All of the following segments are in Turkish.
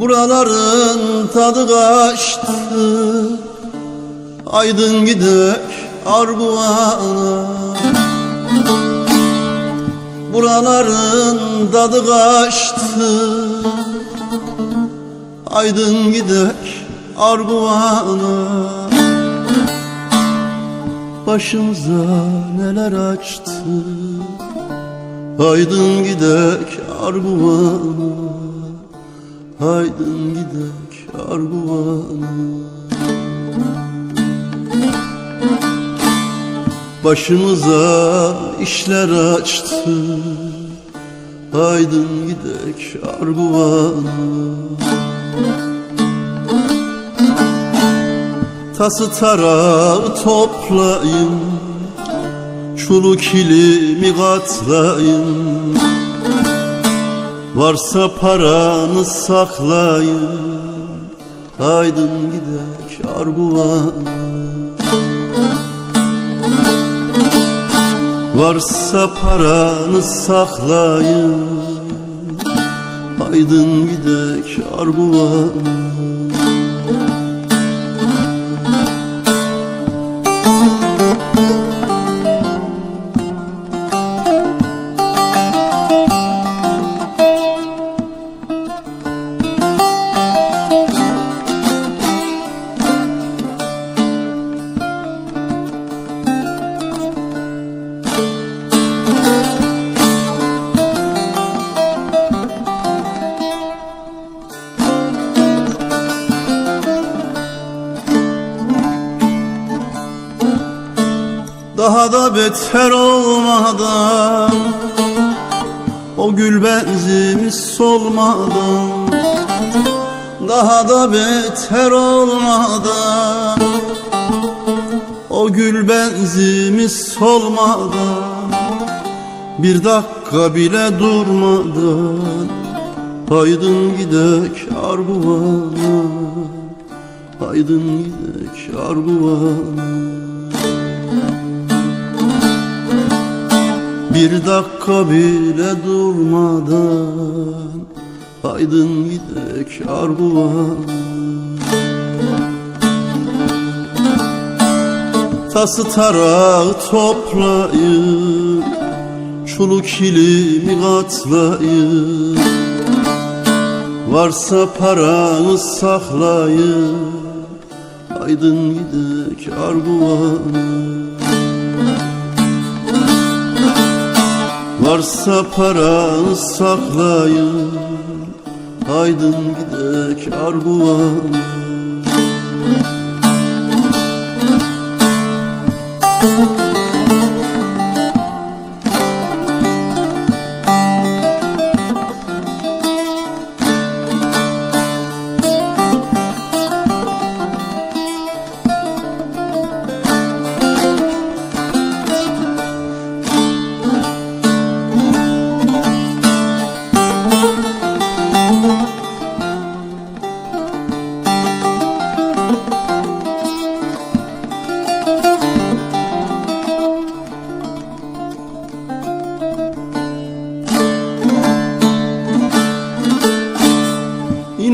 Buraların tadı kaçtı. Aydın gidek Arguvan'a Buraların tadı kaçtı. Aydın gidek Arguvan'a Başımıza neler açtı. Aydın gidek Arguvan'a Haydın gidek Arguvan'a Başımıza işler açtı. Haydın gidek Arguvan'a Tası tarağı toplayın. Çulu kilimi katlayın Varsa paranı saklayın Haydın gidek Arguvan'a. Varsa paranı saklayın Haydın gidek Arguvan'a Daha da beter olmadan O gül benzimiz solmadan Daha da beter olmadan O gül benzimiz solmadan Bir dakika bile durmadan Haydın gidek Arguvan'a Haydın gidek Arguvan'a Bir dakika bile durmadan Haydın gidek Arguvan Tası tarağı toplayın Çulu kilimi katlayın Varsa paranı saklayın Haydın gidek Arguvan'a Varsa paranı saklayın. Haydın gidek Arguvan'a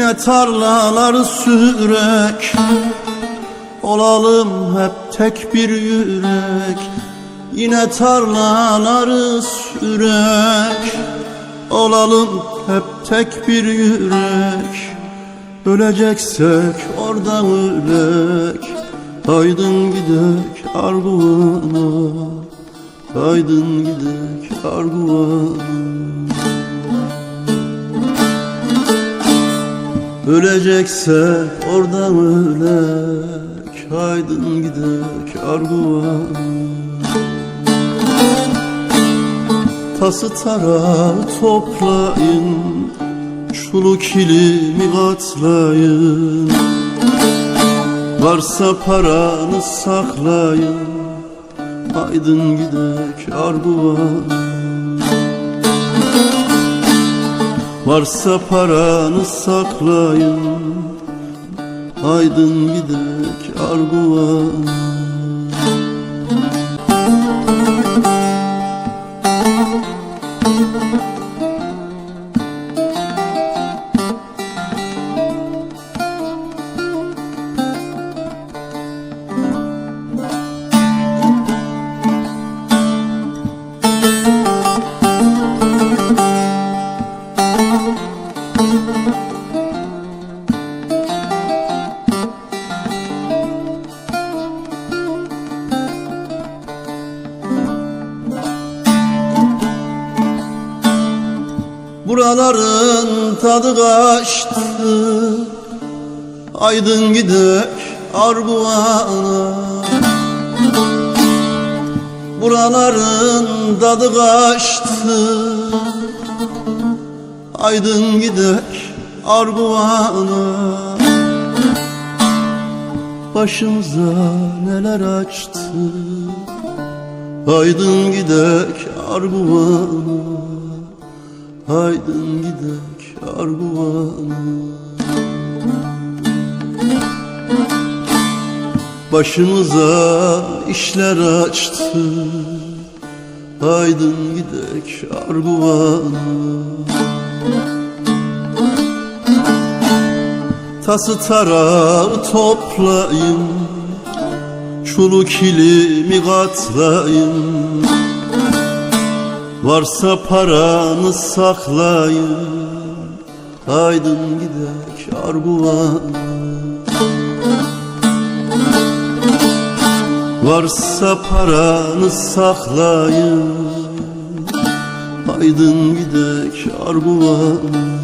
Yine tarlaları sürek. Olalım hep tek bir yürek. Yine tarlaları sürek. Olalım hep tek bir yürek. Öleceksek orada ölek. Haydın gidek Arguvan'a. Haydın gidek Arguvan'a Ölecekse oradan ölek Haydın gidek Arguvan Tası tarağı toplayın Çulu kilimi katlayın Varsa paranı saklayın Aydın gidek Arguvan Varsa paranı saklayın Aydın gidek Arguvan Buraların tadı kaçtı. Aydın gidek Arguvan'a Buraların tadı kaçtı. Aydın gidek Arguvan'a Başımıza neler açtı. Aydın gidek Arguvan'a Haydın gidek Arguvan'a Başımıza işler açtı. Haydın gidek Arguvan'a Tası tarağı toplayın. Çulu kilimi katlayın Varsa paranı saklayın Aydın gidek Arguvan Varsa paranı saklayın Aydın gidek Arguvan